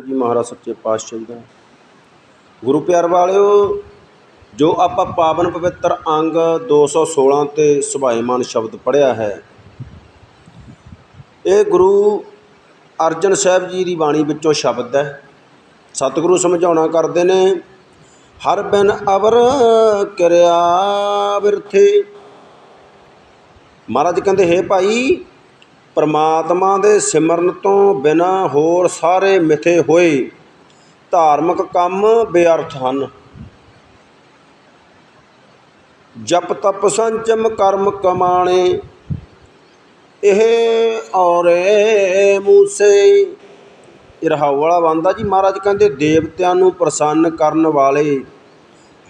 ਜੀ ਮਹਾਰਾਜ ਸੱਚੇ ਪਾਤਸ਼ਾਹ ਜੀ ਦਾ। ਗੁਰੂ ਪਿਆਰ ਵਾਲਿਓ, ਜੋ ਆਪਾਂ ਪਾਵਨ ਪਵਿੱਤਰ ਅੰਗ 216 ਤੇ ਸੁਭਾਏਮਾਨ ਸ਼ਬਦ ਪੜਿਆ ਹੈ, ਇਹ ਗੁਰੂ ਅਰਜਨ ਸਾਹਿਬ ਜੀ ਦੀ ਬਾਣੀ ਵਿੱਚੋਂ ਸ਼ਬਦ ਹੈ। ਸਤਿਗੁਰੂ ਸਮਝਾਉਣਾ ਕਰਦੇ ਨੇ, ਹਰ ਬਿਨ ਅਵਰ ਕਿਰਿਆ ਵਿਰਥੇ ਮਹਾਰਾਜ ਕਹਿੰਦੇ, ਹੈ ਭਾਈ ਪਰਮਾਤਮਾ ਦੇ ਸਿਮਰਨ ਤੋਂ ਬਿਨਾਂ ਹੋਰ ਸਾਰੇ ਮਿਥੇ ਹੋਏ। ਧਾਰਮਿਕ ਕੰਮ ਬੇਅਰਥ ਹਨ। ਜਪ ਤਪ ਸੰਚਮ ਕਰਮ ਕਮਾਣੇ। ਇਹ ਔਰੇ ਮੂਸੇ। ਇਹ ਵਾਲਾ ਬੰਦਾ ਜੀ ਮਹਾਰਾਜ ਕਹਿੰਦੇ, ਦੇਵਤਿਆਂ ਨੂੰ ਪ੍ਰਸੰਨ ਕਰਨ ਵਾਲੇ,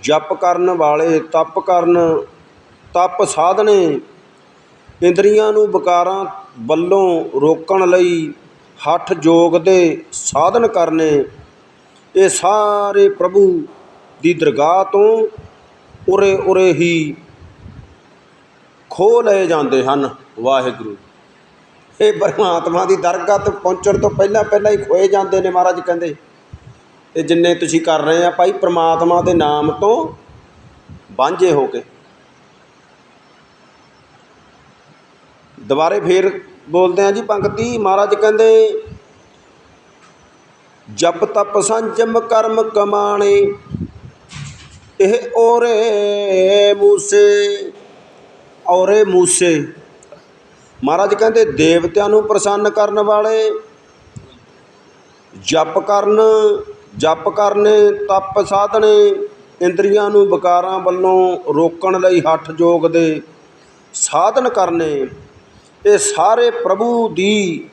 ਜਪ ਕਰਨ ਵਾਲੇ, ਤਪ ਕਰਨ, ਤਪ ਸਾਧਨੇ, ਇੰਦਰੀਆਂ ਨੂੰ ਵਿਕਾਰਾਂ ਵੱਲੋਂ ਰੋਕਣ ਲਈ ਹੱਠ ਯੋਗ ਦੇ ਸਾਧਨ ਕਰਨੇ, ਇਹ ਸਾਰੇ ਪ੍ਰਭੂ ਦੀ ਦਰਗਾਹ ਤੋਂ ਉਰੇ ਉਰੇ ਹੀ ਖੋਹ ਲਏ ਜਾਂਦੇ ਹਨ, ਵਾਹਿਗੁਰੂ। ਇਹ ਪਰਮਾਤਮਾ ਦੀ ਦਰਗਾਹ ਤੇ ਪਹੁੰਚਣ ਤੋਂ ਪਹਿਲਾਂ ਪਹਿਲਾਂ ਹੀ ਖੋਏ ਜਾਂਦੇ ਨੇ ਮਹਾਰਾਜ ਕਹਿੰਦੇ। ਇਹ ਜਿੰਨੇ ਤੁਸੀਂ ਕਰ ਰਹੇ ਆ ਭਾਈ, ਪਰਮਾਤਮਾ ਦੇ ਨਾਮ ਤੋਂ ਵਾਂਝੇ ਹੋ ਕੇ। ਦੁਬਾਰੇ ਫੇਰ ਬੋਲਦੇ ਆ ਜੀ, ਪੰਕਤੀ ਮਹਾਰਾਜ ਕਹਿੰਦੇ, ਜਪ ਤਪ ਸੰਜਮ ਕਰਮ ਕਮਾਣੇ, ਇਹ ਔਰੇ ਮੂਸੇ ਔਰੇ ਮੂਸੇ। ਮਹਾਰਾਜ ਕਹਿੰਦੇ, ਦੇਵਤਿਆਂ ਨੂੰ ਪ੍ਰਸੰਨ ਕਰਨ ਵਾਲੇ, ਜਪ ਕਰਨ, ਜਪ ਕਰਨੇ, ਤਪ ਸਾਧਨੇ, ਇੰਦਰੀਆਂ ਨੂੰ ਵਿਕਾਰਾਂ ਵੱਲੋਂ ਰੋਕਣ ਲਈ ਹੱਠ ਯੋਗ ਦੇ ਸਾਧਨ ਕਰਨੇ। ਇਹ ਸਾਰੇ ਪ੍ਰਭੂ ਦੀ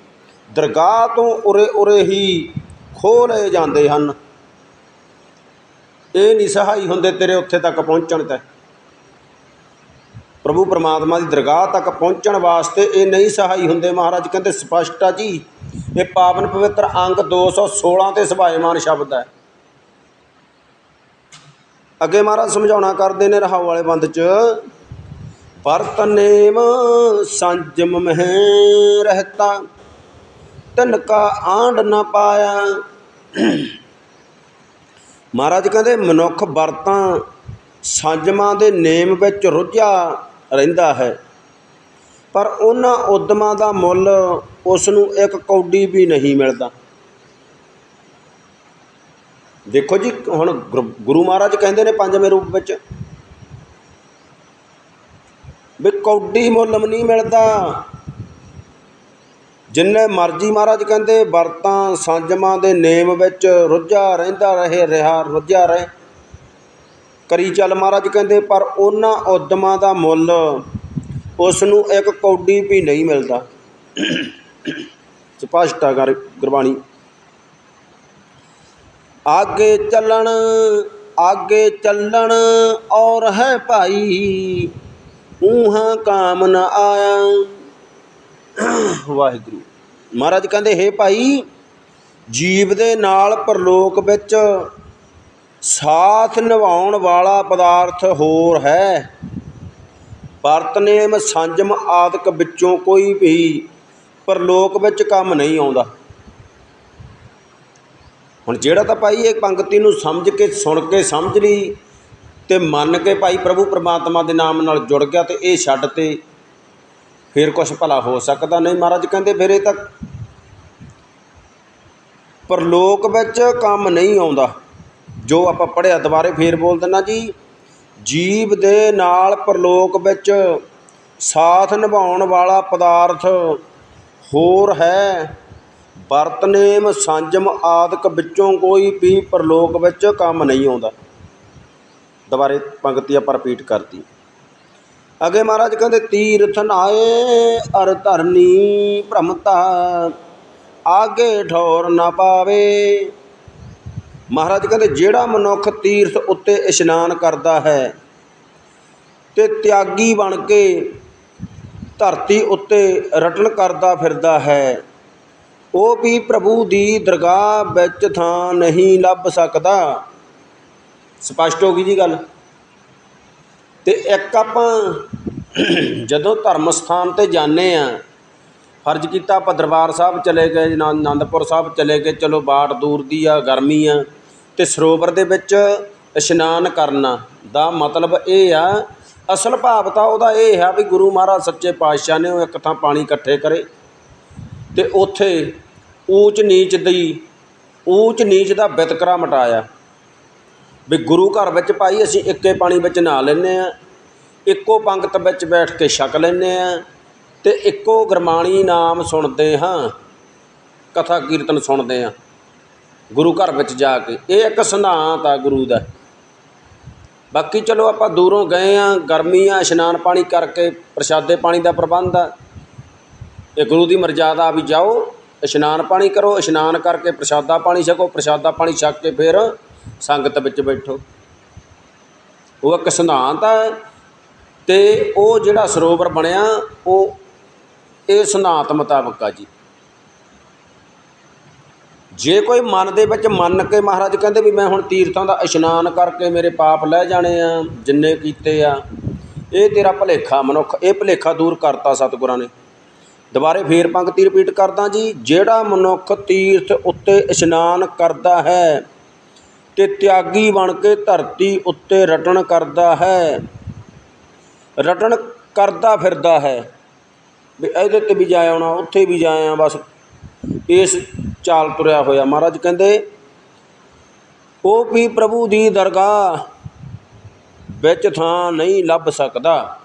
ਦਰਗਾਹ ਤੋਂ ਉਰੇ ਉਰੇ ਹੀ ਖੋਹ ਲਏ ਜਾਂਦੇ ਹਨ। ਇਹ ਨਹੀਂ ਸਹਾਈ ਹੁੰਦੇ ਤੇਰੇ ਉੱਥੇ ਤੱਕ ਪਹੁੰਚਣ ਤੇ। ਪ੍ਰਭੂ ਪਰਮਾਤਮਾ ਦੀ ਦਰਗਾਹ ਤੱਕ ਪਹੁੰਚਣ ਵਾਸਤੇ ਇਹ ਨਹੀਂ ਸਹਾਈ ਹੁੰਦੇ ਮਹਾਰਾਜ, ਕਹਿੰਦੇ ਸਪਸ਼ਟ ਆ ਜੀ, ਇਹ ਪਾਵਨ ਪਵਿੱਤਰ ਅੰਗ 216 ਤੇ ਸੁਭਾਏਮਾਨ ਸ਼ਬਦ ਹੈ। ਅੱਗੇ ਮਹਾਰਾਜ ਸਮਝਾਉਣਾ ਕਰਦੇ ਨੇ ਰਹਾਉ ਵਾਲੇ ਬੰਦ ਚ ਵਰਤ ਨੇਮ ਸੰਜਮ ਮਹਿ ਰਹਤਾ। ਤਨ ਕਾ ਆਂਡ ਨਾ ਪਾਇਆ। ਮਹਾਰਾਜ ਕਹਿੰਦੇ, ਮਨੁੱਖ ਵਰਤਾਂ ਸੰਜਮਾਂ ਦੇ ਨੇਮ ਵਿੱਚ ਰੁੱਝਿਆ ਰਹਿੰਦਾ ਹੈ। ਪਰ ਉਹਨਾਂ ਉਦਮਾਂ ਦਾ ਮੁੱਲ ਉਸ ਨੂੰ ਇੱਕ ਕੌਡੀ ਵੀ ਨਹੀਂ ਮਿਲਦਾ। ਦੇਖੋ ਜੀ, ਹੁਣ ਗੁਰ- ਗੁਰੂ ਮਹਾਰਾਜ ਕਹਿੰਦੇ ਨੇ ਪੰਜਵੇਂ ਰੂਪ ਵਿੱਚ ਵੀ ਕੌਡੀ ਮੁੱਲ ਨਹੀਂ ਮਿਲਦਾ। ਜਿੰਨੇ ਮਰਜ਼ੀ ਮਹਾਰਾਜ ਕਹਿੰਦੇ, ਵਰਤਾਂ ਸੰਜਮਾਂ ਦੇ ਨੇਮ ਵਿੱਚ ਰੁੱਝਾ ਰਹਿੰਦਾ ਰਹੇ, ਰਿਹਾ ਰੁੱਝਿਆ ਰਹੇ। ਕਰੀ ਚੱਲ ਮਹਾਰਾਜ ਕਹਿੰਦੇ, ਪਰ ਉਹਨਾਂ ਉਦਮਾਂ ਦਾ ਮੁੱਲ ਉਸ ਨੂੰ ਇੱਕ ਕੌਡੀ ਵੀ ਨਹੀਂ ਮਿਲਦਾ। ਸਪਸ਼ਟ ਆ ਗੁਰਬਾਣੀ। ਆਗੇ ਚੱਲਣ ਆਗੇ ਚੱਲਣ ਔਰ ਹੈ ਭਾਈ ਊਹਾਂ ਕਾਮ ਨ ਆਇਆ। ਵਾਹਿਗੁਰੂ। ਮਹਾਰਾਜ ਕਹਿੰਦੇ, ਹੇ ਭਾਈ, ਜੀਵ ਦੇ ਨਾਲ ਪਰਲੋਕ ਵਿੱਚ ਸਾਥ ਨਿਭਾਉਣ ਵਾਲਾ ਪਦਾਰਥ ਹੋਰ ਹੈ। ਵਰਤਨੇਮ ਸੰਜਮ ਆਦਿਕ ਵਿੱਚੋਂ ਕੋਈ ਵੀ ਪਰਲੋਕ ਵਿੱਚ ਕੰਮ ਨਹੀਂ ਆਉਂਦਾ। ਹੁਣ ਜਿਹੜਾ ਤਾਂ ਭਾਈ ਇਹ ਪੰਕਤੀ ਨੂੰ ਸਮਝ ਕੇ, ਸੁਣ ਕੇ, ਸਮਝ ਲਈ ਅਤੇ ਮੰਨ ਕੇ ਭਾਈ ਪ੍ਰਭੂ ਪਰਮਾਤਮਾ ਦੇ ਨਾਮ ਨਾਲ ਜੁੜ ਗਿਆ ਅਤੇ ਇਹ ਛੱਡ ਤੇ ਫਿਰ ਕੁਛ ਭਲਾ ਹੋ ਸਕਦਾ। ਨਹੀਂ ਮਹਾਰਾਜ ਕਹਿੰਦੇ ਫਿਰ ਇਹ ਤਾਂ ਪਰਲੋਕ ਵਿੱਚ ਕੰਮ ਨਹੀਂ ਆਉਂਦਾ। ਜੋ ਆਪਾਂ ਪੜਿਆ ਦੁਬਾਰੇ ਫੇਰ ਬੋਲ ਦਿੰਨਾ ਜੀ, ਜੀਵ ਦੇ ਨਾਲ ਪਰਲੋਕ ਵਿੱਚ ਸਾਥ ਨਿਭਾਉਣ ਵਾਲਾ ਪਦਾਰਥ ਹੋਰ ਹੈ। ਵਰਤਨੇਮ ਸੰਜਮ ਆਦਿਕ ਵਿੱਚੋਂ ਕੋਈ ਵੀ ਪਰਲੋਕ ਵਿੱਚ ਕੰਮ ਨਹੀਂ ਆਉਂਦਾ। ਦੁਬਾਰੇ ਪੰਕਤੀ ਆਪਾਂ ਰਿਪੀਟ ਕਰਤੀ। ਅਗੇ ਮਹਾਰਾਜ ਕਹਿੰਦੇ, ਤੀਰਥ ਨਾਏ ਅਰ ਧਰਨੀ ਭ੍ਰਮਤਾ, ਆਗੇ ਠੌਰ ਨਾ ਪਾਵੇ। ਮਹਾਰਾਜ ਕਹਿੰਦੇ, ਜਿਹੜਾ ਮਨੁੱਖ ਤੀਰਥ ਉੱਤੇ ਇਸ਼ਨਾਨ ਕਰਦਾ ਹੈ ਤੇ ਤਿਆਗੀ ਬਣ ਕੇ ਧਰਤੀ ਉੱਤੇ ਰਟਣ ਕਰਦਾ ਫਿਰਦਾ ਹੈ, ਉਹ ਵੀ ਪ੍ਰਭੂ ਦੀ ਦਰਗਾਹ ਵਿੱਚ ਥਾਂ ਨਹੀਂ ਲੱਭ ਸਕਦਾ। ਸਪਸ਼ਟ ਹੋ ਗਈ ਜੀ ਗੱਲ। ਤੇ ਇੱਕ ਆਪਾਂ ਜਦੋਂ ਧਰਮ ਸਥਾਨ ਤੇ ਜਾਂਦੇ ਆ, ਫਰਜ਼ ਕੀਤਾ ਆਪਾਂ ਦਰਬਾਰ ਸਾਹਿਬ ਚਲੇ ਗਏ ਨਾ ਆਨੰਦਪੁਰ ਸਾਹਿਬ ਚਲੇ ਗਏ, ਚਲੋ ਬਾਟ ਦੂਰ ਦੀ ਆ, ਗਰਮੀ ਆ, ਤੇ ਸਰੋਵਰ ਦੇ ਵਿੱਚ ਇਸ਼ਨਾਨ ਕਰਨਾ, ਦਾ ਮਤਲਬ ਇਹ ਆ, ਅਸਲ ਭਾਵ ਤਾਂ ਉਹਦਾ ਇਹ ਹੈ ਵੀ ਗੁਰੂ ਮਹਾਰਾਜ ਸੱਚੇ ਪਾਤਸ਼ਾਹ ਨੇ ਉਹ ਇੱਕ ਥਾਂ ਪਾਣੀ ਇਕੱਠੇ ਕਰੇ। ਤੇ ਉੱਥੇ ਊਚ ਨੀਚ ਦੀ ਊਚ ਨੀਚ ਦਾ ਵਿਤਕਰਾ ਮਟਾਇਆ। ਵੀ ਗੁਰੂ ਘਰ ਵਿੱਚ ਭਾਈ ਅਸੀਂ ਇੱਕੇ ਪਾਣੀ ਵਿੱਚ ਨਹਾ ਲੈਂਦੇ ਹਾਂ, ਇੱਕੋ ਪੰਗਤ ਵਿੱਚ ਬੈਠ ਕੇ ਛਕ ਲੈਂਦੇ ਹਾਂ ਅਤੇ ਇੱਕੋ ਗੁਰਬਾਣੀ ਨਾਮ ਸੁਣਦੇ ਹਾਂ, ਕਥਾ ਕੀਰਤਨ ਸੁਣਦੇ ਹਾਂ, ਗੁਰੂ ਘਰ ਵਿੱਚ ਜਾ ਕੇ। ਇਹ ਇੱਕ ਸਿਧਾਂਤ ਆ ਗੁਰੂ ਦਾ। ਬਾਕੀ ਚਲੋ ਆਪਾਂ ਦੂਰੋਂ ਗਏ ਆ ਗਰਮੀ ਆ, ਇਸ਼ਨਾਨ ਪਾਣੀ ਕਰਕੇ ਪ੍ਰਸ਼ਾਦੇ ਪਾਣੀ ਦਾ ਪ੍ਰਬੰਧ ਆ। ਇਹ ਗੁਰੂ ਦੀ ਮਰਜ਼ਾਦਾ ਵੀ ਜਾਓ, ਇਸ਼ਨਾਨ ਪਾਣੀ ਕਰੋ, ਇਸ਼ਨਾਨ ਕਰਕੇ ਪ੍ਰਸ਼ਾਦਾ ਪਾਣੀ ਛਕੋ, ਪ੍ਰਸ਼ਾਦਾ ਪਾਣੀ ਛਕ ਕੇ ਫਿਰ ਸੰਗਤ ਵਿੱਚ ਬੈਠੋ। ਉਹ ਇੱਕ ਸਿਧਾਂਤ ਆ ਤੇ ਉਹ ਜਿਹੜਾ ਸਰੋਵਰ ਬਣਿਆ, ਉਹ ਇਹ ਸਿਧਾਂਤ ਮੁਤਾਬਕ ਆ ਜੀ। ਜੇ ਕੋਈ ਮਨ ਦੇ ਵਿੱਚ ਮੰਨ ਕੇ ਮਹਾਰਾਜ ਕਹਿੰਦੇ ਵੀ ਮੈਂ ਹੁਣ ਤੀਰਥਾਂ ਦਾ ਇਸ਼ਨਾਨ ਕਰਕੇ ਮੇਰੇ ਪਾਪ ਲੈ ਜਾਣੇ ਆ, ਜਿੰਨੇ ਕੀਤੇ ਆ, ਇਹ ਤੇਰਾ ਭਲੇਖਾ ਮਨੁੱਖ, ਇਹ ਭਲੇਖਾ ਦੂਰ ਕਰਤਾ ਸਤਿਗੁਰਾਂ ਨੇ। ਦੁਬਾਰੇ ਫੇਰ ਪੰਕਤੀ ਰਿਪੀਟ ਕਰਦਾ ਜੀ, ਜਿਹੜਾ ਮਨੁੱਖ ਤੀਰਥ ਉੱਤੇ ਇਸ਼ਨਾਨ ਕਰਦਾ ਹੈ ਤੇ ਤਿਆਗੀ ਬਣ ਕੇ ਧਰਤੀ ਉੱਤੇ ਰਟਣ ਕਰਦਾ ਹੈ। ਰਟਣ ਕਰਦਾ ਫਿਰਦਾ ਹੈ। ਵੀ ਇਹਦੇ ਤੇ ਵੀ ਜਾ ਆਉਣਾ, ਉੱਥੇ ਵੀ ਜਾ ਆਇਆ, ਬਸ ਇਸ ਚਾਲ ਤੁਰਿਆ ਹੋਇਆ। ਮਹਾਰਾਜ ਕਹਿੰਦੇ, ਉਹ ਵੀ ਪ੍ਰਭੂ ਦੀ ਦਰਗਾਹ ਵਿੱਚ ਥਾਂ ਨਹੀਂ ਲੱਭ ਸਕਦਾ।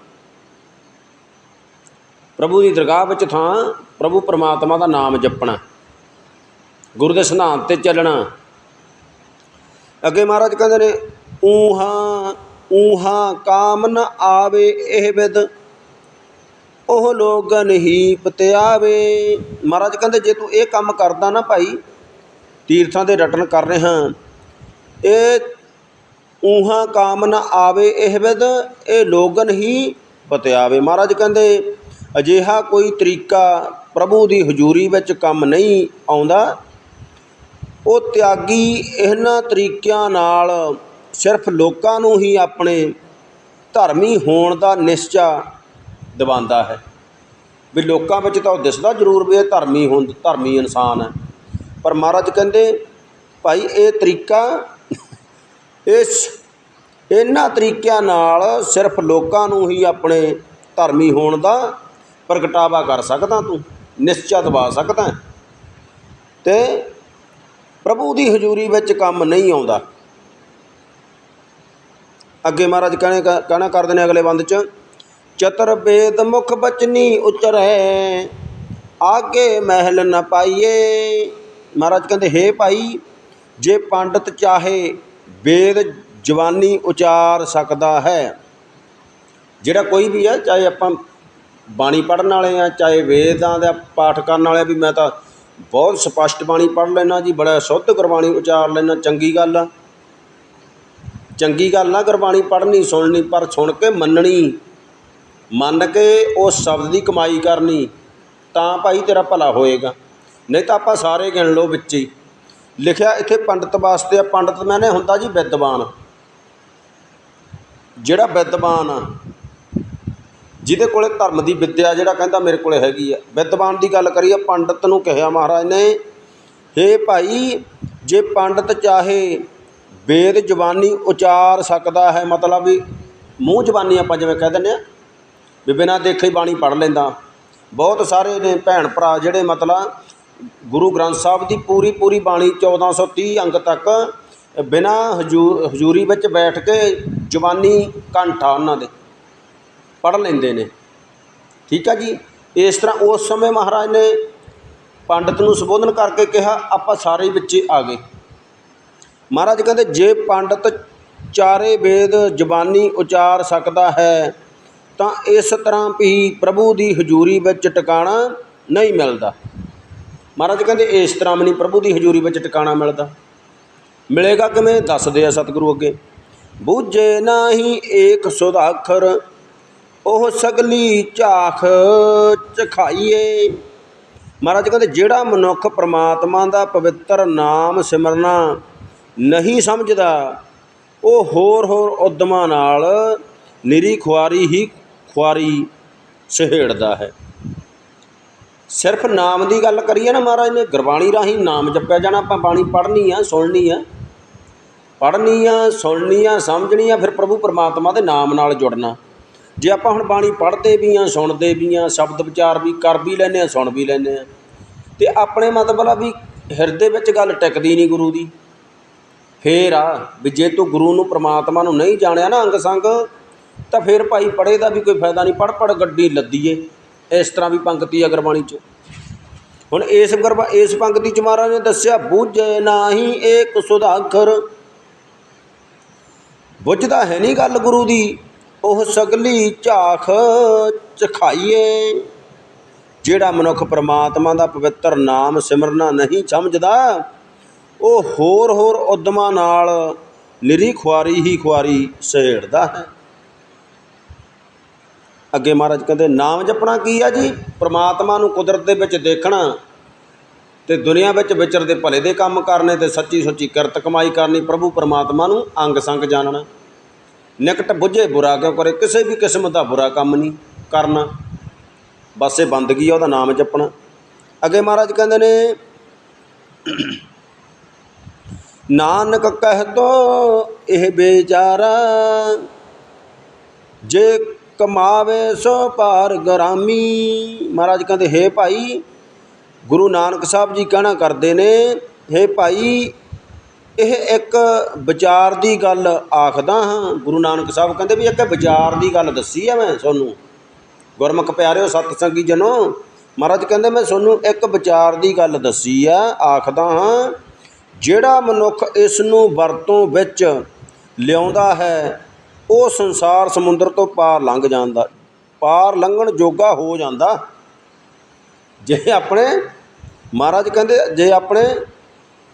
ਪ੍ਰਭੂ ਦੀ ਦਰਗਾਹ ਵਿੱਚ ਥਾਂ ਪ੍ਰਭੂ ਪਰਮਾਤਮਾ ਦਾ ਨਾਮ ਜਪਣਾ, ਗੁਰੂ ਦੇ ਸਿਧਾਂਤ ਤੇ ਚੱਲਣਾ। ਅੱਗੇ ਮਹਾਰਾਜ ਕਹਿੰਦੇ ਨੇ, ਊਹਾਂ ਊਹਾਂ ਕਾਮ ਨ ਆਵੇ ਇਹ ਵਿਦ, ਉਹ ਲੋਗਨ ਹੀ ਪਤਿਆਵੇ। ਮਹਾਰਾਜ ਕਹਿੰਦੇ, ਜੇ ਤੂੰ ਇਹ ਕੰਮ ਕਰਦਾ ਨਾ ਭਾਈ, ਤੀਰਥਾਂ ਦੇ ਰਟਨ ਕਰ ਰਿਹਾ, ਇਹ ਊਹਾਂ ਕਾਮ ਨ ਆਵੇ ਇਹ ਵਿਦ, ਇਹ ਲੋਗਨ ਹੀ ਪਤਿਆਵੇ। ਮਹਾਰਾਜ ਕਹਿੰਦੇ, ਅਜਿਹਾ ਕੋਈ ਤਰੀਕਾ ਪ੍ਰਭੂ ਦੀ ਹਜ਼ੂਰੀ ਵਿੱਚ ਕੰਮ ਨਹੀਂ ਆਉਂਦਾ। ਉਹ ਤਿਆਗੀ ਇਹਨਾਂ ਤਰੀਕਿਆਂ ਨਾਲ ਸਿਰਫ ਲੋਕਾਂ ਨੂੰ ਹੀ ਆਪਣੇ ਧਰਮੀ ਹੋਣ ਦਾ ਨਿਸ਼ਚਾ ਦਿਵਾਉਂਦਾ ਹੈ। ਵੀ ਲੋਕਾਂ ਵਿੱਚ ਤਾਂ ਉਹ ਦਿਸਦਾ ਜ਼ਰੂਰ ਵੀ ਇਹ ਧਰਮੀ ਹੋਣ ਧਰਮੀ ਇਨਸਾਨ ਹੈ। ਪਰ ਮਹਾਰਾਜ ਕਹਿੰਦੇ, ਭਾਈ, ਇਹ ਤਰੀਕਾ, ਇਸ, ਇਹਨਾਂ ਤਰੀਕਿਆਂ ਨਾਲ ਸਿਰਫ ਲੋਕਾਂ ਨੂੰ ਹੀ ਆਪਣੇ ਧਰਮੀ ਹੋਣ ਦਾ ਪ੍ਰਗਟਾਵਾ ਕਰ ਸਕਦਾ ਤੂੰ, ਨਿਸ਼ਚਾ ਦਵਾ ਸਕਦਾ ਤੇ ਪ੍ਰਭੂ ਦੀ ਹਜ਼ੂਰੀ ਵਿੱਚ ਕੰਮ ਨਹੀਂ ਆਉਂਦਾ। ਅੱਗੇ ਮਹਾਰਾਜ ਕਹਿਣੇ ਕਹਿਣਾ ਕਰਦੇ ਨੇ ਅਗਲੇ ਬੰਦ ਚ, ਚਤਰ ਬੇਦ ਮੁਖ ਬਚਨੀ ਉਚਰੈ, ਆਗੇ ਮਹਿਲ ਨ ਪਾਈਏ। ਮਹਾਰਾਜ ਕਹਿੰਦੇ, ਹੇ ਭਾਈ, ਜੇ ਪੰਡਤ ਚਾਹੇ, ਵੇਦ ਜਵਾਨੀ ਉਚਾਰ ਸਕਦਾ ਹੈ। ਜਿਹੜਾ ਕੋਈ ਵੀ ਆ, ਚਾਹੇ ਆਪਾਂ ਬਾਣੀ ਪੜਨ ਵਾਲੇ ਆ, ਚਾਹੇ ਵੇਦਾਂ ਦਾ ਪਾਠ ਕਰਨ ਵਾਲੇ ਵੀ ਮੈਂ ਤਾਂ ਬਹੁਤ ਸਪਸ਼ਟ ਬਾਣੀ ਪੜ੍ਹ ਲੈਂਦਾ ਜੀ, ਬੜਾ ਸ਼ੁੱਧ ਗੁਰਬਾਣੀ ਉਚਾਰ ਲੈਂਦਾ ਚੰਗੀ ਗੱਲ ਆ। ਚੰਗੀ ਗੱਲ ਆ ਗੁਰਬਾਣੀ ਪੜ੍ਹਨੀ, ਸੁਣਨੀ, ਪਰ ਸੁਣ ਕੇ ਮੰਨਣੀ। ਮੰਨ ਕੇ ਉਸ ਸ਼ਬਦ ਦੀ ਕਮਾਈ ਕਰਨੀ, ਤਾਂ ਭਾਈ ਤੇਰਾ ਭਲਾ ਹੋਏਗਾ। ਨਹੀਂ ਤਾਂ ਆਪਾਂ ਸਾਰੇ ਗਿਣ ਲਓ ਵਿੱਚ ਹੀ। ਲਿਖਿਆ ਇੱਥੇ ਪੰਡਤ ਵਾਸਤੇ ਆ, ਪੰਡਤ ਮੈਨੇ ਹੁੰਦਾ ਜੀ ਵਿਦਵਾਨ। ਜਿਹੜਾ ਵਿਦਵਾਨ ਆ ਜਿਹਦੇ ਕੋਲੇ ਧਰਮ ਦੀ ਵਿੱਦਿਆ ਜਿਹੜਾ ਕਹਿੰਦਾ ਮੇਰੇ ਕੋਲੇ ਹੈਗੀ ਆ। ਵਿਦਵਾਨ ਦੀ ਗੱਲ ਕਰੀਏ, ਪੰਡਤ ਨੂੰ ਕਿਹਾ ਮਹਾਰਾਜ ਨੇ, ਹੇ ਭਾਈ, ਜੇ ਪੰਡਤ ਚਾਹੇ ਵੇਦ ਜਵਾਨੀ ਉਚਾਰ ਸਕਦਾ ਹੈ, ਮਤਲਬ ਵੀ ਮੂੰਹ ਜਵਾਨੀ ਆਪਾਂ ਜਿਵੇਂ ਕਹਿ ਦਿੰਦੇ ਆ, ਵੀ ਬਿਨਾਂ ਦੇਖੇ ਬਾਣੀ ਪੜ੍ਹ ਲੈਂਦਾ। ਬਹੁਤ ਸਾਰੇ ਨੇ ਭੈਣ ਭਰਾ ਜਿਹੜੇ ਮਤਲਬ ਗੁਰੂ ਗ੍ਰੰਥ ਸਾਹਿਬ ਦੀ ਪੂਰੀ ਪੂਰੀ ਬਾਣੀ 1430 ਅੰਗ ਤੱਕ ਬਿਨਾਂ ਹਜੂ, ਹਜ਼ੂਰੀ ਵਿੱਚ ਬੈਠ ਕੇ ਜਵਾਨੀ ਕੰਠਾ ਉਹਨਾਂ ਦੇ। ਪੜ੍ਹ ਲੈਂਦੇ ਨੇ। ਠੀਕ ਆ ਜੀ? ਇਸ ਤਰ੍ਹਾਂ ਉਸ ਸਮੇਂ ਮਹਾਰਾਜ ਨੇ ਪੰਡਤ ਨੂੰ ਸੰਬੋਧਨ ਕਰਕੇ ਕਿਹਾ, ਆਪਾਂ ਸਾਰੇ ਵਿੱਚ ਆ ਗਏ। ਮਹਾਰਾਜ ਕਹਿੰਦੇ, ਜੇ ਪੰਡਤ ਚਾਰੇ ਵੇਦ ਜ਼ਬਾਨੀ ਉਚਾਰ ਸਕਦਾ ਹੈ, ਤਾਂ ਇਸ ਤਰ੍ਹਾਂ ਵੀ ਪ੍ਰਭੂ ਦੀ ਹਜ਼ੂਰੀ ਵਿੱਚ ਟਿਕਾਣਾ ਨਹੀਂ ਮਿਲਦਾ। ਮਹਾਰਾਜ ਕਹਿੰਦੇ, ਇਸ ਤਰ੍ਹਾਂ ਵੀ ਨਹੀਂ ਪ੍ਰਭੂ ਦੀ ਹਜ਼ੂਰੀ ਵਿੱਚ ਟਿਕਾਣਾ ਮਿਲਦਾ। ਮਿਲੇਗਾ ਕਿਵੇਂ? ਦੱਸਦੇ ਆ ਸਤਿਗੁਰੂ ਅੱਗੇ। ਬੂਝੇ ਨਾਹੀ ਏਕ ਸੁਧਾਖਰ ਉਹ ਸਗਲੀ ਝਾਖ ਚਖਾਈਏ। ਮਹਾਰਾਜ ਕਹਿੰਦੇ, ਜਿਹੜਾ ਮਨੁੱਖ ਪ੍ਰਮਾਤਮਾ ਦਾ ਪਵਿੱਤਰ ਨਾਮ ਸਿਮਰਨਾ ਨਹੀਂ ਸਮਝਦਾ, ਉਹ ਹੋਰ ਹੋਰ ਉਦਮਾਂ ਨਾਲ ਨਿਰੀ ਖੁਆਰੀ ਹੀ ਖੁਆਰੀ ਸਹੇੜਦਾ ਹੈ। ਸਿਰਫ ਨਾਮ ਦੀ ਗੱਲ ਕਰੀਏ ਨਾ ਮਹਾਰਾਜ ਨੇ, ਗੁਰਬਾਣੀ ਰਾਹੀਂ ਨਾਮ ਜਪਿਆ ਜਾਣਾ, ਆਪਾਂ ਬਾਣੀ ਪੜ੍ਹਨੀ ਆ, ਸੁਣਨੀ ਆ। ਪੜ੍ਹਨੀ ਆ ਸੁਣਨੀ ਆ ਸਮਝਣੀ ਆ ਫਿਰ ਪ੍ਰਭੂ ਪਰਮਾਤਮਾ ਦੇ ਨਾਮ ਨਾਲ ਜੁੜਨਾ। ਜੇ ਆਪਾਂ ਹੁਣ ਬਾਣੀ ਪੜ੍ਹਦੇ ਵੀ ਹਾਂ ਸੁਣਦੇ ਵੀ ਹਾਂ ਸ਼ਬਦ ਵਿਚਾਰ ਵੀ ਕਰ ਵੀ ਲੈਂਦੇ ਹਾਂ ਸੁਣ ਵੀ ਲੈਂਦੇ ਹਾਂ ਅਤੇ ਆਪਣੇ ਮਤਲਬ ਆ ਵੀ ਹਿਰਦੇ ਵਿੱਚ ਗੱਲ ਟਿਕਦੀ ਨਹੀਂ ਗੁਰੂ ਦੀ। ਫੇਰ ਆ ਵੀ ਜੇ ਤੂੰ ਗੁਰੂ ਨੂੰ, ਪ੍ਰਮਾਤਮਾ ਨੂੰ ਨਹੀਂ ਜਾਣਿਆ ਨਾ ਅੰਗ ਸੰਗ, ਤਾਂ ਫਿਰ ਭਾਈ ਪੜ੍ਹੇ ਦਾ ਵੀ ਕੋਈ ਫਾਇਦਾ ਨਹੀਂ। ਪੜ ਪੜ ਗੱਡੀ ਲੱਦੀਏ, ਇਸ ਤਰ੍ਹਾਂ ਵੀ ਪੰਕਤੀ ਆ ਗੁਰਬਾਣੀ 'ਚ। ਹੁਣ ਇਸ ਗੁਰਬਾ, ਇਸ ਪੰਕਤੀ 'ਚ ਮਹਾਰਾਜ ਨੇ ਦੱਸਿਆ, ਬੁੱਝੇ ਨਾਹੀ ਏਕ ਸੁਧਾਖਰ। ਬੁੱਝਦਾ ਹੈ ਨਹੀਂ ਗੱਲ ਗੁਰੂ ਦੀ। ਉਹ ਸਗਲੀ ਝਾਖ ਚਖਾਈਏ, ਜਿਹੜਾ ਮਨੁੱਖ ਪ੍ਰਮਾਤਮਾ ਦਾ ਪਵਿੱਤਰ ਨਾਮ ਸਿਮਰਨਾ ਨਹੀਂ ਸਮਝਦਾ, ਉਹ ਹੋਰ ਹੋਰ ਉਦਮਾਂ ਨਾਲ ਨਿਰੀ ਖੁਆਰੀ ਹੀ ਖੁਆਰੀ ਸਹੇੜਦਾ ਹੈ। ਅੱਗੇ ਮਹਾਰਾਜ ਕਹਿੰਦੇ, ਨਾਮ ਜਪਣਾ ਕੀ ਆ ਜੀ? ਪ੍ਰਮਾਤਮਾ ਨੂੰ ਕੁਦਰਤ ਦੇ ਵਿੱਚ ਦੇਖਣਾ ਤੇ ਦੁਨੀਆ ਵਿੱਚ ਵਿਚਰਦੇ ਭਲੇ ਦੇ ਕੰਮ ਕਰਨੇ ਤੇ ਸੱਚੀ ਸੁੱਚੀ ਕਿਰਤ ਕਮਾਈ ਕਰਨੀ, ਪ੍ਰਭੂ ਪਰਮਾਤਮਾ ਨੂੰ ਅੰਗ ਸੰਗ ਜਾਣਨਾ। ਨਿਕਟ ਬੁੱਝੇ ਬੁਰਾ ਕਿਉਂ ਕਰੇ? ਕਿਸੇ ਵੀ ਕਿਸਮ ਦਾ ਬੁਰਾ ਕੰਮ ਨਹੀਂ ਕਰਨਾ। ਬਸ ਇਹ ਬੰਦਗੀ ਆ, ਉਹਦਾ ਨਾਮ ਜਪਣਾ। ਅੱਗੇ ਮਹਾਰਾਜ ਕਹਿੰਦੇ ਨੇ, ਨਾਨਕ ਕਹਿ ਤੋ ਇਹ ਬੇਚਾਰਾ, ਜੇ ਕਮਾਵੇ ਸੋ ਪਾਰ ਗਰਾਮੀ। ਮਹਾਰਾਜ ਕਹਿੰਦੇ, ਹੇ ਭਾਈ, ਗੁਰੂ ਨਾਨਕ ਸਾਹਿਬ ਜੀ ਕਹਿਣਾ ਕਰਦੇ ਨੇ, ਹੇ ਭਾਈ ਇਹ ਇੱਕ ਵਿਚਾਰ ਦੀ ਗੱਲ ਆਖਦਾ ਹਾਂ, ਗੁਰੂ ਨਾਨਕ ਸਾਹਿਬ ਕਹਿੰਦੇ ਵੀ ਇੱਕ ਵਿਚਾਰ ਦੀ ਗੱਲ ਦੱਸੀ ਆ ਮੈਂ ਤੁਹਾਨੂੰ। ਗੁਰਮੁਖ ਪਿਆਰਿਓ ਸਤ ਸੰਗੀ ਜਨੋ, ਮਹਾਰਾਜ ਕਹਿੰਦੇ ਮੈਂ ਤੁਹਾਨੂੰ ਇੱਕ ਵਿਚਾਰ ਦੀ ਗੱਲ ਦੱਸੀ ਆ, ਆਖਦਾ ਹਾਂ, ਜਿਹੜਾ ਮਨੁੱਖ ਇਸ ਨੂੰ ਵਰਤੋਂ ਵਿੱਚ ਲਿਆਉਂਦਾ ਹੈ, ਉਹ ਸੰਸਾਰ ਸਮੁੰਦਰ ਤੋਂ ਪਾਰ ਲੰਘ ਜਾਂਦਾ, ਪਾਰ ਲੰਘਣ ਜੋਗਾ ਹੋ ਜਾਂਦਾ। ਜੇ ਆਪਣੇ, ਮਹਾਰਾਜ ਕਹਿੰਦੇ, ਜੇ ਆਪਣੇ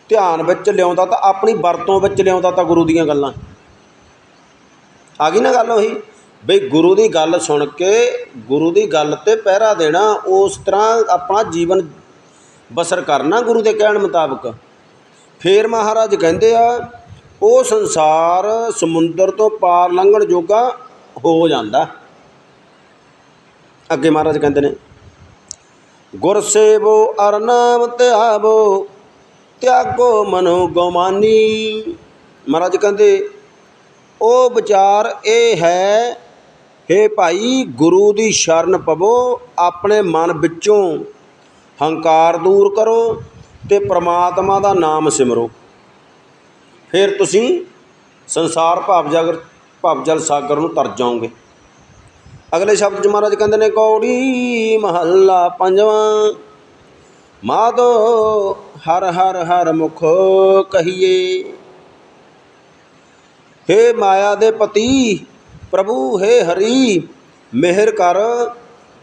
ਧਿਆਨ ਵਿੱਚ ਲਿਆਉਂਦਾ ਤਾਂ ਆਪਣੀ ਵਰਤੋਂ ਵਿੱਚ ਲਿਆਉਂਦਾ ਤਾਂ ਗੁਰੂ ਦੀਆਂ ਗੱਲਾਂ। ਆ ਗਈ ਨਾ ਗੱਲ ਉਹੀ, ਬਈ ਗੁਰੂ ਦੀ ਗੱਲ ਸੁਣ ਕੇ, ਗੁਰੂ ਦੀ ਗੱਲ ਤੇ ਪਹਿਰਾ ਦੇਣਾ, ਉਸ ਤਰ੍ਹਾਂ ਆਪਣਾ ਜੀਵਨ ਬਸਰ ਕਰਨਾ ਗੁਰੂ ਦੇ ਕਹਿਣ ਮੁਤਾਬਕ। ਫੇਰ ਮਹਾਰਾਜ ਕਹਿੰਦੇ ਆ, ਉਹ ਸੰਸਾਰ ਸਮੁੰਦਰ ਤੋਂ ਪਾਰ ਲੰਘਣ ਜੋਗਾ ਹੋ ਜਾਂਦਾ। ਅੱਗੇ ਮਹਾਰਾਜ ਕਹਿੰਦੇ ਨੇ ਗੁਰ ਸੇਵੋ ਧਿਆਵੋ ਤਿਆਗੋ ਮਨੋ ਗਮਾਨੀ। ਮਹਾਰਾਜ ਕਹਿੰਦੇ ਉਹ ਵਿਚਾਰ ਇਹ ਹੈ, ਹੇ ਭਾਈ, ਗੁਰੂ ਦੀ ਸ਼ਰਨ ਪਵੋ, ਆਪਣੇ ਮਨ ਵਿੱਚੋਂ। ਹੰਕਾਰ ਦੂਰ ਕਰੋ ਤੇ ਪ੍ਰਮਾਤਮਾ ਦਾ ਨਾਮ ਸਿਮਰੋ। ਫਿਰ ਤੁਸੀਂ ਸੰਸਾਰ ਭਾਵ ਜਾਗਰ, ਭਾਵ ਜਲ ਸਾਗਰ ਨੂੰ ਤਰ ਜਾਓਗੇ। ਅਗਲੇ ਸ਼ਬਦ ਚ ਮਹਾਰਾਜ ਕਹਿੰਦੇ ਨੇ, ਕੌੜੀ ਮਹੱਲਾ ਪੰਜਵਾਂ, ਮਾਧੋ ਹਰ ਹਰ ਹਰ ਮੁਖ ਕਹੀਏ ਹੇ ਮਾਇਆ ਦੇ ਪਤੀ ਪ੍ਰਭੂ ਹੇ ਹਰੀ ਮਿਹਰ ਕਰ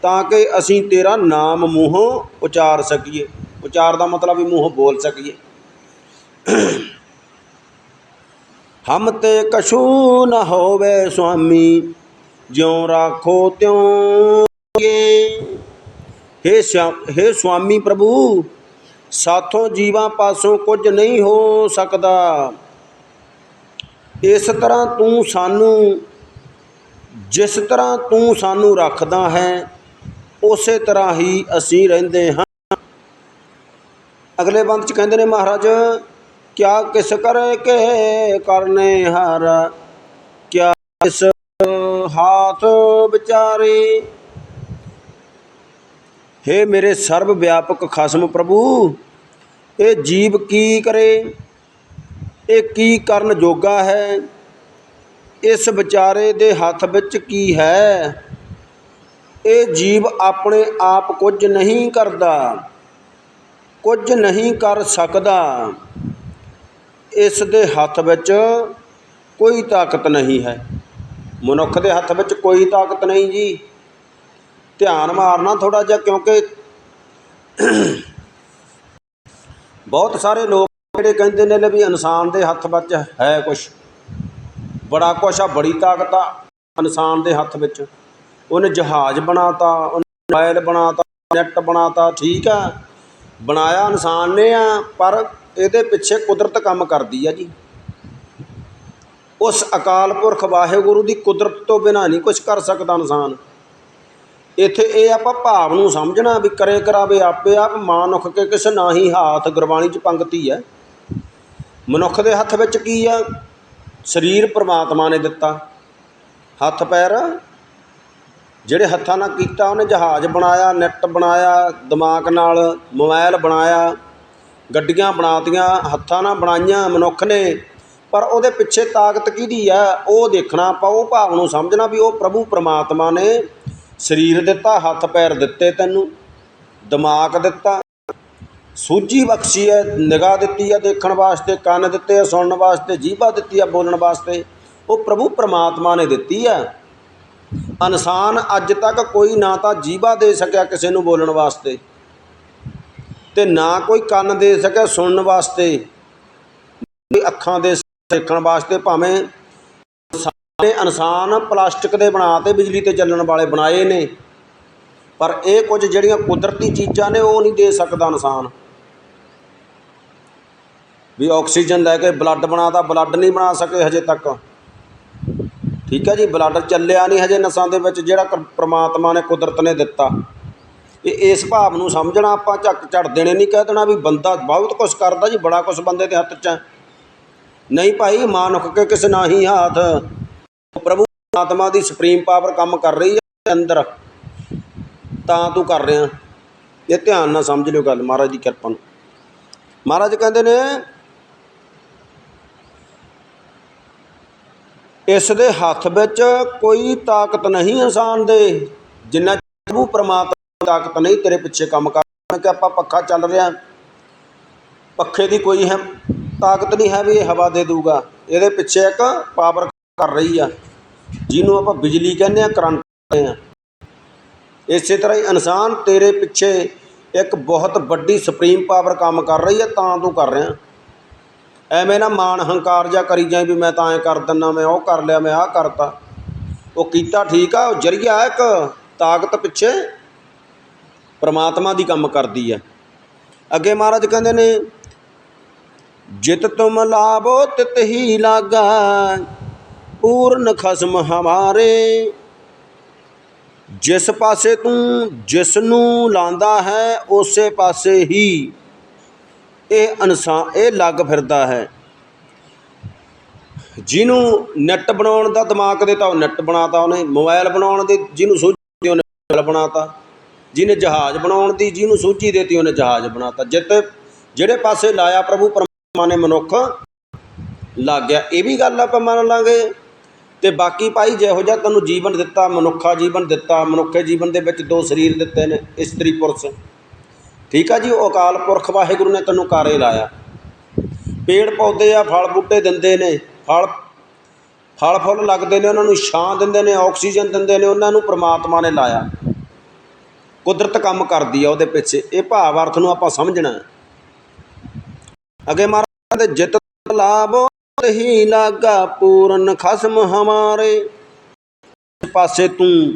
ਤਾਂ ਕਿ ਅਸੀਂ ਤੇਰਾ ਨਾਮ ਮੂੰਹੋਂ ਉਚਾਰ ਸਕੀਏ ਉਚਾਰ ਦਾ ਮਤਲਬ ਵੀ ਮੂੰਹੋਂ ਬੋਲ ਸਕੀਏ ਹਮ ਤੇ ਕਛੂ ਨ ਹੋਵੇ ਸੁਆਮੀ ਜਿਉ ਰਾਖੋ ਤਿਉ ਹੇ ਹੇ ਸੁਆਮੀ ਪ੍ਰਭੂ ਸਾਥੋਂ ਜੀਵਾਂ ਪਾਸੋਂ ਕੁਝ ਨਹੀਂ ਹੋ ਸਕਦਾ। ਇਸ ਤਰ੍ਹਾਂ ਤੂੰ ਸਾਨੂੰ, ਜਿਸ ਤਰ੍ਹਾਂ ਤੂੰ ਸਾਨੂੰ ਰੱਖਦਾ ਹੈ, ਉਸੇ ਤਰ੍ਹਾਂ ਹੀ ਅਸੀਂ ਰਹਿੰਦੇ ਹਾਂ। ਅਗਲੇ ਬੰਦ ਚ ਕਹਿੰਦੇ ਨੇ ਮਹਾਰਾਜ, ਕਿਆ ਕਿਸ ਕਰੇ ਕੇ ਕਰਨੇ ਹਰ, ਕਿਆ ਇਸ ਹਾਥ ਵਿਚਾਰੇ। ਹੇ ਮੇਰੇ ਸਰਬ ਵਿਆਪਕ ਖਸਮ ਪ੍ਰਭੂ, ਇਹ ਜੀਵ ਕੀ ਕਰੇ? ਇਹ ਕੀ ਕਰਨ ਜੋਗਾ ਹੈ? ਇਸ ਵਿਚਾਰੇ ਦੇ ਹੱਥ ਵਿੱਚ ਕੀ ਹੈ? ਇਹ ਜੀਵ ਆਪਣੇ ਆਪ ਕੁਝ ਨਹੀਂ ਕਰਦਾ, ਕੁਝ ਨਹੀਂ ਕਰ ਸਕਦਾ। ਇਸ ਦੇ ਹੱਥ ਵਿੱਚ ਕੋਈ ਤਾਕਤ ਨਹੀਂ ਹੈ। ਮਨੁੱਖ ਦੇ ਹੱਥ ਵਿੱਚ ਕੋਈ ਤਾਕਤ ਨਹੀਂ ਜੀ। ਧਿਆਨ ਮਾਰਨਾ ਥੋੜਾ ਜਿਹਾ ਕਿਉਂਕਿ ਬਹੁਤ ਸਾਰੇ ਲੋਕ ਜਿਹੜੇ ਕਹਿੰਦੇ ਨੇ ਲੈ ਵੀ ਇਨਸਾਨ ਦੇ ਹੱਥ ਵਿੱਚ ਹੈ ਕੁਝ ਬੜਾ ਕੁਛ ਆ, ਬੜੀ ਤਾਕਤ ਆ ਇਨਸਾਨ ਦੇ ਹੱਥ ਵਿੱਚ। ਉਹਨੇ ਜਹਾਜ਼ ਬਣਾਤਾ, ਉਹਨੇ ਮੋਬਾਈਲ ਬਣਾਤਾ, ਨੈਟ ਬਣਾਤਾ, ਠੀਕ ਆ। ਬਣਾਇਆ ਇਨਸਾਨ ਨੇ ਆ, ਪਰ ਇਹਦੇ ਪਿੱਛੇ ਕੁਦਰਤ ਕੰਮ ਕਰਦੀ ਆ ਜੀ। ਉਸ ਅਕਾਲ ਪੁਰਖ ਵਾਹਿਗੁਰੂ ਦੀ ਕੁਦਰਤ ਤੋਂ ਬਿਨਾ ਨਹੀਂ ਕੁਝ ਕਰ ਸਕਦਾ ਇਨਸਾਨ। ਇੱਥੇ ਇਹ ਆਪਾਂ ਭਾਵ ਨੂੰ ਸਮਝਣਾ ਵੀ ਕਰੇ ਕਰਾਵੇ ਆਪੇ ਆਪ ਮਾਨੁਖ ਕੇ ਕਿਸ ਨਾਹੀ ਹਾਥ ਗੁਰਬਾਣੀ ਚ ਪੰਕਤੀ ਹੈ। ਮਨੁੱਖ ਦੇ ਹੱਥ ਵਿੱਚ ਕੀ ਆ? ਸਰੀਰ ਪ੍ਰਮਾਤਮਾ ਨੇ ਦਿੱਤਾ। ਹੱਥ ਪੈਰ ਜਿਹੜੇ ਹੱਥਾਂ ਨਾਲ ਕੀਤਾ, ਉਹਨੇ ਜਹਾਜ਼ ਬਣਾਇਆ, ਨੈੱਟ ਬਣਾਇਆ, ਦਿਮਾਗ ਨਾਲ ਮੋਬਾਈਲ ਬਣਾਇਆ, ਗੱਡੀਆਂ ਬਣਾਤੀਆਂ, ਹੱਥਾਂ ਨਾਲ ਬਣਾਈਆਂ ਮਨੁੱਖ ਨੇ। ਪਰ ਉਹਦੇ ਪਿੱਛੇ ਤਾਕਤ ਕਿਹਦੀ ਆ? ਉਹ ਦੇਖਣਾ ਆਪਾਂ, ਉਹ ਭਾਵ ਨੂੰ ਸਮਝਣਾ ਵੀ ਉਹ ਪ੍ਰਭੂ ਪ੍ਰਮਾਤਮਾ ਨੇ ਸਰੀਰ ਦਿੱਤਾ, ਹੱਥ ਪੈਰ ਦਿੱਤੇ ਤੈਨੂੰ, ਦਿਮਾਗ ਦਿੱਤਾ। ਸੂਝੀ ਬਖਸ਼ੀ ਹੈ ਨਿਗਾਹ ਦਿੱਤੀ ਹੈ ਦੇਖਣ ਵਾਸਤੇ, ਕੰਨ ਦਿੱਤੇ ਆ ਸੁਣਨ ਵਾਸਤੇ, ਜੀਭਾ ਦਿੱਤੀ ਆ ਬੋਲਣ ਵਾਸਤੇ। ਉਹ ਪ੍ਰਭੂ ਪ੍ਰਮਾਤਮਾ ਨੇ ਦਿੱਤੀ ਆ ਇਨਸਾਨ ਅੱਜ ਤੱਕ ਕੋਈ ਨਾ ਤਾਂ ਜੀਭਾ ਦੇ ਸਕਿਆ ਕਿਸੇ ਨੂੰ ਬੋਲਣ ਵਾਸਤੇ ਤੇ ਨਾ ਕੋਈ ਕੰਨ ਦੇ ਸਕਿਆ ਸੁਣਨ ਵਾਸਤੇ ਅੱਖਾਂ ਦੇ ਦੇਖਣ ਵਾਸਤੇ, ਭਾਵੇਂ ਸਾਰੇ ਇਨਸਾਨ ਪਲਾਸਟਿਕ ਦੇ ਬਣਾ ਤੇ ਬਿਜਲੀ ਤੇ ਚੱਲਣ ਵਾਲੇ ਬਣਾਏ ਨੇ। ਪਰ ਇਹ ਕੁਝ ਜਿਹੜੀਆਂ ਕੁਦਰਤੀ ਚੀਜ਼ਾਂ ਨੇ, ਉਹ ਨਹੀਂ ਦੇ ਸਕਦਾ ਇਨਸਾਨ। ਵੀ ਆਕਸੀਜਨ ਲੈ ਕੇ ਬਲੱਡ ਬਣਾਤਾ, ਬਲੱਡ ਨਹੀਂ ਬਣਾ ਸਕੇ ਹਜੇ ਤੱਕ। ਠੀਕ ਹੈ ਜੀ, ਬਲੱਡ ਚੱਲਿਆ ਨਹੀਂ ਹਜੇ ਨਸਾਂ ਦੇ ਵਿੱਚ, ਜਿਹੜਾ ਕ- ਪ੍ਰਮਾਤਮਾ ਨੇ ਕੁਦਰਤ ਨੇ ਦਿੱਤਾ। ਇਹ ਇਸ ਭਾਵ ਨੂੰ ਸਮਝਣਾ ਆਪਾਂ ਝੱਕ ਝੜ ਦੇਣੇ ਨਹੀਂ ਕਹਿ ਦੇਣਾ ਵੀ ਬੰਦਾ ਬਹੁਤ ਕੁਝ ਕਰਦਾ ਜੀ, ਬੜਾ ਕੁਝ ਬੰਦੇ ਦੇ ਹੱਥ 'ਚ ਨਹੀਂ ਭਾਈ ਮਾਨੁਖ ਕੇ ਕਿਸ ਨਾਹੀ ਹਾਥ। ਪ੍ਰਭੂ ਆਤਮਾ ਦੀ ਸੁਪਰੀਮ ਪਾਵਰ ਕੰਮ ਕਰ ਰਹੀ ਹੈ ਅੰਦਰ। ਤਾਂ ਤੂੰ ਕਰ ਰਿਹਾ। ਇਹ ਧਿਆਨ ਨਾਲ ਸਮਝ ਲਿਓ ਗੱਲ, ਮਹਾਰਾਜ ਦੀ ਕਿਰਪਾ ਨੂੰ। ਮਹਾਰਾਜ ਕਹਿੰਦੇ ਨੇ, ਇਸ ਦੇ ਹੱਥ ਵਿੱਚ ਕੋਈ ਤਾਕਤ ਨਹੀਂ ਇਨਸਾਨ ਦੇ। ਜਿੰਨਾ ਪ੍ਰਭੂ ਪਰਮਾਤਮਾ ਦੀ ਤਾਕਤ ਨਹੀਂ ਤੇਰੇ ਪਿੱਛੇ ਕੰਮ ਕਰ ਕਿ ਆਪਾਂ ਪੱਖਾ ਚੱਲ ਰਿਹਾ। ਪੱਖੇ ਦੀ ਕੋਈ ਹੈ ਤਾਕਤ ਨਹੀਂ ਹੈ ਵੀ ਇਹ ਹਵਾ ਦੇ ਦੂਗਾ। ਇਹਦੇ ਪਿੱਛੇ ਇੱਕ ਪਾਵਰ ਕਰ ਰਹੀ ਆ, ਜਿਹਨੂੰ ਆਪਾਂ ਬਿਜਲੀ ਕਹਿੰਦੇ ਆ, ਕਰੰਟ ਕਹਿੰਦੇ ਆ। ਇਸੇ ਤਰ੍ਹਾਂ ਹੀ ਇਨਸਾਨ ਤੇਰੇ ਪਿੱਛੇ ਇੱਕ ਬਹੁਤ ਵੱਡੀ ਸੁਪਰੀਮ ਪਾਵਰ ਕੰਮ ਕਰ ਰਹੀ ਹੈ ਤਾਂ ਤੂੰ ਕਰ ਰਿਹਾ। ਐਵੇਂ ਨਾ ਮਾਣ ਹੰਕਾਰ ਜਾ ਕਰੀ ਜਾਏ ਵੀ ਮੈਂ ਤਾਂ ਐ ਕਰ ਦਿੰਨਾ, ਮੈਂ ਉਹ ਕਰ ਲਿਆ, ਮੈਂ ਆਹ ਕਰਤਾ। ਉਹ ਕੀਤਾ ਠੀਕ ਆ, ਉਹ ਜਰੀਆ ਇੱਕ ਤਾਕਤ ਪਿੱਛੇ ਪ੍ਰਮਾਤਮਾ ਦੀ ਕੰਮ ਕਰਦੀ ਹੈ ਅੱਗੇ ਮਹਾਰਾਜ ਕਹਿੰਦੇ ਨੇ, ਜਿਤ ਤੁਮ ਲਾਭੋ ਤਿਤ ਹੀ ਲਾਗਾ। ਪੂਰਨ ਖਸਮ ਹਮਾਰੇ। ਜਿਸ ਪਾਸੇ ਤੂੰ ਜਿਸ ਨੂੰ ਲਾਂਦਾ ਹੈ, ਉਸੇ ਪਾਸੇ ਹੀ ਇਹ ਇਨਸਾਨ ਇਹ ਲੱਗ ਫਿਰਦਾ ਹੈ। ਜਿਹਨੂੰ ਨੈੱਟ ਬਣਾਉਣ ਦਾ ਦਿਮਾਗ ਦਿੱਤਾ, ਉਹ ਨੈੱਟ ਬਣਾਤਾ ਉਹਨੇ। ਮੋਬਾਈਲ ਬਣਾਉਣ ਦੀ, ਜਿਹਨੂੰ ਸੂਝੀ ਉਹਨੇ ਮੋਬਾਈਲ ਬਣਾਤਾ। ਜਿਹਨੇ ਜਹਾਜ਼ ਬਣਾਉਣ ਦੀ, ਜਿਹਨੂੰ ਸੂਝੀ ਦੇਤੀ, ਉਹਨੇ ਜਹਾਜ਼ ਬਣਾਤਾ। ਜਿੱਤ, ਜਿਹੜੇ ਪਾਸੇ ਲਾਇਆ ਪ੍ਰਭੂ, ਪਰਮਾਤਮਾ ਨੇ ਮਨੁੱਖ, ਲੱਗ ਗਿਆ। ਇਹ ਵੀ ਗੱਲ ਆਪਾਂ ਮੰਨ ਲਾਂਗੇ। ਅਤੇ ਬਾਕੀ ਭਾਈ ਜਿਹੋ ਜਿਹਾ ਤੈਨੂੰ ਜੀਵਨ ਦਿੱਤਾ, ਮਨੁੱਖਾ ਜੀਵਨ ਦਿੱਤਾ, ਮਨੁੱਖੇ ਜੀਵਨ ਦੇ ਵਿੱਚ ਦੋ ਸਰੀਰ ਦਿੱਤੇ ਨੇ, ਇਸਤਰੀ ਪੁਰਸ਼। ਠੀਕ ਆ ਜੀ, ਉਹ ਅਕਾਲ ਪੁਰਖ ਵਾਹਿਗੁਰੂ ਨੇ ਤੈਨੂੰ ਕਾਰੇ ਲਾਇਆ। ਪੇੜ ਪੌਦੇ ਆ, ਫਲ ਬੂਟੇ ਦਿੰਦੇ ਨੇ, ਫਲ ਫਲ ਫੁੱਲ ਲੱਗਦੇ ਨੇ, ਉਹਨਾਂ ਨੂੰ ਛਾਂ ਦਿੰਦੇ ਨੇ, ਆਕਸੀਜਨ ਦਿੰਦੇ ਨੇ, ਉਹਨਾਂ ਨੂੰ ਪ੍ਰਮਾਤਮਾ ਨੇ ਲਾਇਆ। ਕੁਦਰਤ ਕੰਮ ਕਰਦੀ ਆ ਉਹਦੇ ਪਿੱਛੇ, ਇਹ ਭਾਵ ਅਰਥ ਨੂੰ ਆਪਾਂ ਸਮਝਣਾ। ਅੱਗੇ ਮਹਾਰਾਜ ਦੇ ਜਿਤ ਲਾਭੋ ਹੀ ਲਾਗਾ ਪੂਰਨ ਖਸਮ ਹਮਾਰੇ। ਪਾਸੇ ਤੂੰ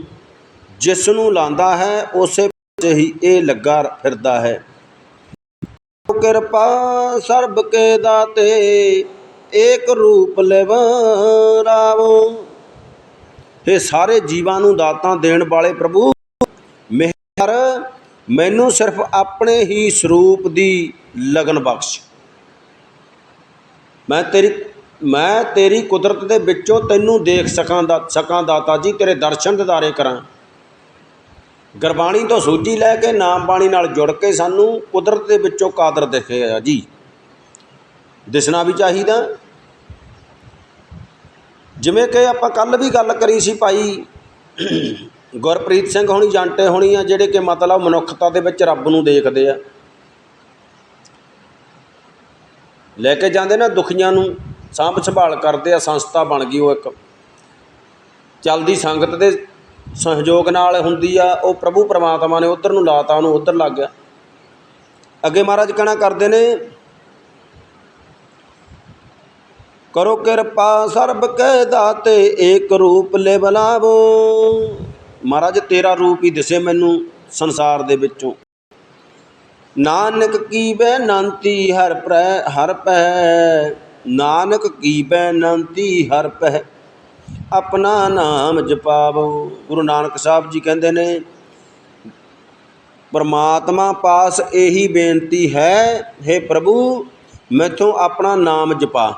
ਜਿਸ ਨੂੰ ਲਾਂਦਾ ਹੈ, ਉਸੇ ਵਿੱਚ ਹੀ ਇਹ ਲੱਗਾ ਫਿਰਦਾ ਹੈ। ਕਿਰਪਾ ਸਰਬ ਕੇ ਦਾਤੇ, ਏਕ ਰੂਪ ਲਿਵਰਾਵੋ ਇਹ ਸਾਰੇ ਜੀਵਾਂ ਨੂੰ ਦਾਤਾਂ ਦੇਣ ਵਾਲੇ ਪ੍ਰਭੂ, ਮਿਹਰ ਮੈਨੂੰ ਸਿਰਫ ਆਪਣੇ ਹੀ ਸਰੂਪ ਦੀ ਲਗਨ ਬਖਸ਼। ਮੈਂ ਤੇਰੀ ਮੈਂ ਤੇਰੀ ਕੁਦਰਤ ਦੇ ਵਿੱਚੋਂ ਤੈਨੂੰ ਦੇਖ ਸਕਾਂ ਦਾ ਸਕਾਂ ਦਾਤਾ ਜੀ, ਤੇਰੇ ਦਰਸ਼ਨ ਦਿਦਾਰੇ ਕਰਾਂ। ਗੁਰਬਾਣੀ ਤੋਂ ਸੂਝੀ ਲੈ ਕੇ ਨਾਮ ਬਾਣੀ ਨਾਲ ਜੁੜ ਕੇ ਸਾਨੂੰ ਕੁਦਰਤ ਦੇ ਵਿੱਚੋਂ ਕਾਦਰ ਦਿਖੇ ਆ ਜੀ। ਦਿਸਣਾ ਵੀ ਚਾਹੀਦਾ। ਜਿਵੇਂ ਕਿ ਆਪਾਂ ਕੱਲ ਵੀ ਗੱਲ ਕਰੀ ਸੀ ਭਾਈ, ਗੁਰਪ੍ਰੀਤ ਸਿੰਘ ਹੋਣੀ, ਜਾਂਟੇ ਹੋਣੀ ਆ, ਜਿਹੜੇ ਕਿ ਮਤਲਬ ਮਨੁੱਖਤਾ ਦੇ ਵਿੱਚ ਰੱਬ ਨੂੰ ਦੇਖਦੇ ਆ। ਲੈ ਕੇ ਜਾਂਦੇ ਨਾ ਦੁਖੀਆਂ ਨੂੰ। ਸਾਂਭ ਸੰਭਾਲ ਕਰਦੇ ਆ, ਸੰਸਥਾ ਬਣ ਗਈ ਉਹ ਇੱਕ। ਚਲਦੀ ਸੰਗਤ ਦੇ ਸਹਿਯੋਗ ਨਾਲ ਹੁੰਦੀ ਆ, ਉਹ ਪ੍ਰਭੂ ਪਰਮਾਤਮਾ ਨੇ ਉਧਰ ਨੂੰ ਲਾਤਾ, ਉਹਨੂੰ ਉਧਰ ਲੱਗ ਗਿਆ। ਅੱਗੇ ਮਹਾਰਾਜ ਕਹਿਣਾ ਕਰਦੇ ਨੇ, ਕਰੋ ਕਿਰਪਾ, ਸਰਬ ਕੈ ਦਾਤੇ, ਏਕ ਰੂਪ ਲੈ ਬਲਾਵੋ। ਮਹਾਰਾਜ, ਤੇਰਾ ਰੂਪ ਹੀ ਦਿਸੇ ਮੈਨੂੰ ਸੰਸਾਰ ਦੇ ਵਿੱਚੋਂ। ਨਾਨਕ ਕੀ ਬੇਨੰਤੀ ਹਰ ਪ੍ਰੈ, ਹਰ ਪੈ ਨਾਨਕ ਕੀ ਬੇਨੰਤੀ ਹਰ ਪੈ ਆਪਣਾ ਨਾਮ ਜਪਾਵੋ। ਗੁਰੂ ਨਾਨਕ ਸਾਹਿਬ ਜੀ ਕਹਿੰਦੇ ਨੇ, ਪਰਮਾਤਮਾ ਪਾਸ ਇਹੀ ਬੇਨਤੀ ਹੈ हे ਪ੍ਰਭੂ, ਮੈਥੋਂ ਆਪਣਾ ਨਾਮ ਜਪਾ।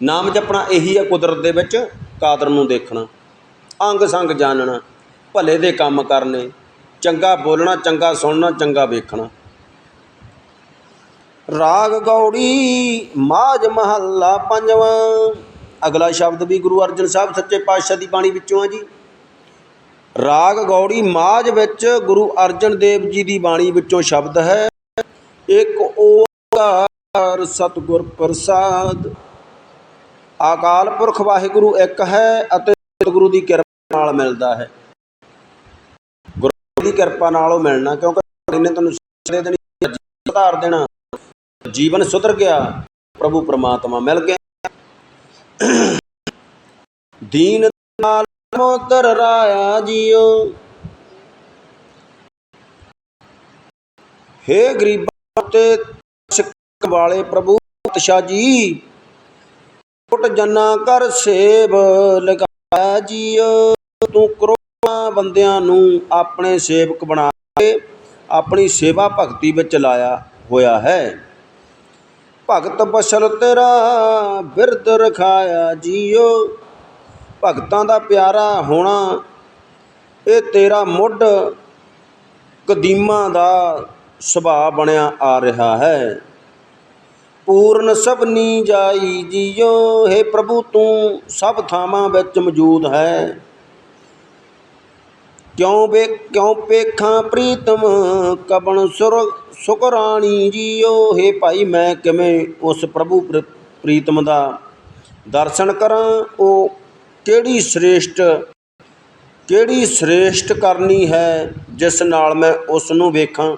ਨਾਮ ਜਪਣਾ ਇਹੀ ਹੈ ਕੁਦਰਤ ਦੇ ਵਿੱਚ, ਕਾਦਰ ਨੂੰ ਦੇਖਣਾ, ਅੰਗ ਸੰਗ ਜਾਣਨਾ, ਭਲੇ ਦੇ ਕੰਮ ਕਰਨੇ, ਚੰਗਾ ਬੋਲਣਾ, ਚੰਗਾ ਸੁਣਨਾ, ਚੰਗਾ ਵੇਖਣਾ। ਰਾਗ ਗੌੜੀ ਮਾਝ ਮਹੱਲਾ ਪੰਜਵਾਂ। ਅਗਲਾ ਸ਼ਬਦ ਵੀ ਗੁਰੂ ਅਰਜਨ ਸਾਹਿਬ ਸੱਚੇ ਪਾਤਸ਼ਾਹ ਦੀ ਬਾਣੀ ਵਿੱਚੋਂ ਆ ਜੀ। ਰਾਗ ਗੌੜੀ ਮਾਝ ਵਿੱਚ ਗੁਰੂ ਅਰਜਨ ਦੇਵ ਜੀ ਦੀ ਬਾਣੀ ਵਿੱਚੋਂ ਸ਼ਬਦ ਹੈ। ਇੱਕ ਓੰਕਾਰ ਸਤਿਗੁਰ ਪ੍ਰਸਾਦ। ਅਕਾਲ ਪੁਰਖ ਵਾਹਿਗੁਰੂ ਇੱਕ ਹੈ ਅਤੇ ਸਤਿਗੁਰੂ ਦੀ ਕਿਰਪਾ ਨਾਲ ਮਿਲਦਾ ਹੈ। ਗੁਰੂ ਦੀ ਕਿਰਪਾ ਨਾਲ ਉਹ ਮਿਲਣਾ, ਕਿਉਂਕਿ ਇਹਨੇ ਤੈਨੂੰ ਦੇ ਦੇਣੀ ਸੁਧਾਰ ਦੇਣਾ। ਜੀਵਨ ਸੁਧਰ ਗਿਆ, ਪ੍ਰਭੂ ਪ੍ਰਮਾਤਮਾ ਮਿਲ ਗਿਆ। ਦੀਨ ਨਾਲ ਮੋਦਰ ਰਾਇਆ ਜੀਓ। ਹੇ ਗਰੀਬਾਂ ਤੇ ਸਿੱਖ ਵਾਲੇ ਪ੍ਰਭੂ ਪਾਤਸ਼ਾਹ ਜੀ, ਕੋਟ ਜਨਾ ਕਰ ਸੇਵ ਲਗਾਇਆ ਜੀਓ। ਤੂੰ ਕਰੋੜਾਂ ਬੰਦਿਆਂ ਨੂੰ ਆਪਣੇ ਸੇਵਕ ਬਣਾ ਕੇ ਆਪਣੀ ਸੇਵਾ ਭਗਤੀ ਵਿੱਚ ਲਾਇਆ ਹੋਇਆ ਹੈ। ਭਗਤ ਬਸਲ ਤੇਰਾ ਬਿਰਦ ਰਖਾਇਆ ਜੀਓ। ਭਗਤਾਂ ਦਾ ਪਿਆਰਾ ਹੋਣਾ, ਇਹ ਤੇਰਾ ਮੁੱਢ ਕਦੀਮਾਂ ਦਾ ਸੁਭਾਅ ਬਣਿਆ ਆ ਰਿਹਾ ਹੈ। ਪੂਰਨ ਸਭਨੀ ਜਾਈ ਜੀਓ, ਹੈ ਪ੍ਰਭੂ ਤੂੰ ਸਭ ਥਾਵਾਂ ਵਿੱਚ ਮੌਜੂਦ ਹੈ। ਕਿਉਂ ਵੇ ਕਿਉਂ ਪੇਖਾਂ ਪ੍ਰੀਤਮ? ਕਬਣ ਸੁਰ ਸੁਕਰਾਣੀ ਜੀਓ। ਹੈ ਭਾਈ, ਮੈਂ ਕਿਵੇਂ ਉਸ ਪ੍ਰਭੂ ਪ੍ਰ- ਪ੍ਰੀਤਮ ਦਾ ਦਰਸ਼ਨ ਕਰਾਂ? ਉਹ ਕਿਹੜੀ ਸ੍ਰੇਸ਼ਟ ਕਿਹੜੀ ਸ੍ਰੇਸ਼ਟ ਕਰਨੀ ਹੈ ਜਿਸ ਨਾਲ ਮੈਂ ਉਸ ਨੂੰ ਵੇਖਾਂ?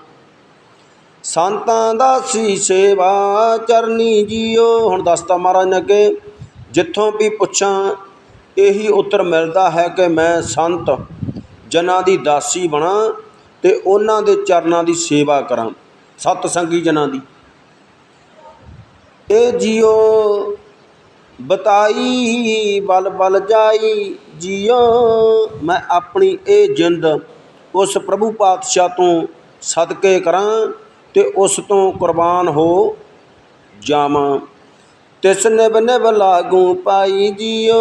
ਸੰਤਾਂ ਦਾ ਸੀ ਸੇਵਾ ਚਰਨੀ ਜੀਓ। ਹੁਣ ਦੱਸਤਾ ਮਹਾਰਾਜ ਨੇ ਅੱਗੇ, ਜਿੱਥੋਂ ਵੀ ਪੁੱਛਾਂ, ਇਹੀ ਉੱਤਰ ਮਿਲਦਾ ਹੈ ਕਿ ਮੈਂ ਸੰਤ ਜਨਾਂ ਦੀ ਦਾਸੀ ਬਣਾ ਤੇ ਉਹਨਾਂ ਦੇ ਚਰਨਾਂ ਦੀ ਸੇਵਾ ਕਰਾਂ। ਸਤ ਸੰਗੀ ਜਨਾਂ ਦੀ। ਇਹ ਜੀਓ ਬਤਾਈ, ਬਲ ਬਲ ਜਾਈ ਜੀਓ। ਮੈਂ ਆਪਣੀ ਇਹ ਜਿੰਦ ਉਸ ਪ੍ਰਭੂ ਪਾਤਸ਼ਾਹ ਤੋਂ ਸਦਕੇ ਕਰਾਂ ਤੇ ਉਸ ਤੋਂ ਕੁਰਬਾਨ ਹੋ ਜਾਵਾਂ। ਤਿਸ ਨਿਭ ਨਿਭ ਲਾਗੂ ਪਾਈ ਜੀਓ।